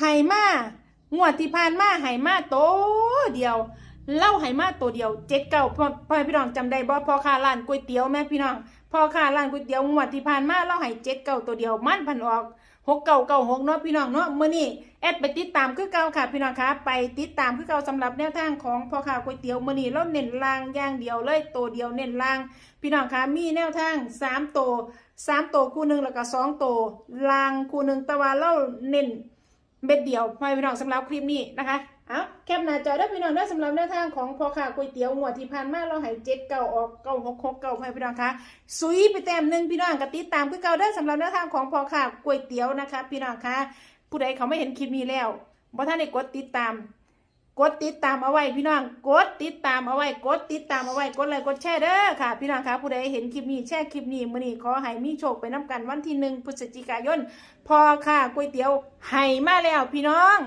ไห่มางวดที่ผ่านมาไห่มาโตเดียว เล่าไห่มาตัวเดียวเจ็ดเก้าพ่อพ่อพี่น้องจำได้บ่พ่อค้าร้านก๋วยเตี๋ยวแม่พี่น้องพ่อค้าร้านก๋วยเตี๋ยวงวดที่ผ่านมาเล่าไห่เจ็ดเก้าตัวเดียวมันพันออกหกเก้าเก้าหกเนาะพี่น้องเนาะมื้อนี้แอดไปติดตามคือเก่าค่ะพี่น้องคะไปติดตามคือเก่าสำหรับแนวทางของพ่อค้าก๋วยเตี๋ยวมื้อนี้เราเน้นลางอย่างเดียวเลยตัวเดียวเน้นลาง พี่น้องคะมีแนวทางสามตัวสามตัวคู่หนึ่งแล้วก็สองตัวลางคู่หนึ่งต่ว่าเราเน้น เบ็ดเดียวพ่พี่น้องสำหรับคลิปนี้นะคะเอาแคปหน้าจอได้พี่น้องได้สำหรับแนวทางของพอข่าก๋วยเตี๋ยวหัวดที่ผ่านมาเราหายเจ็ดเก่าออกเก้าหกหกเก้าพ่อพี่น้องคะซุยไปแต้มหนึ่งพี่น้องกติดตามคือเก่าได้สำหรับแนวทางของพอข่าก๋วยเตี๋ยวนะคะ พี่น้องคะผู้ใดเขาไม่เห็นคลิปนี้แล้วบ่ท่านได้กดติดตาม กดติดตามเอาไว้พี่น้อง กดติดตามเอาไว้ กดติดตามเอาไว้ กดไลค์กดแชร์เด้อค่ะ พี่น้องคะผู้ใดเห็นคลิปนี้แชร์คลิปนี้มื้อนี้ขอให้มีโชคไปน้ำกันวันที่หนึ่งพฤศจิกายน พอค่ะก๋วยเตี๋ยวให้มาแล้วพี่น้อง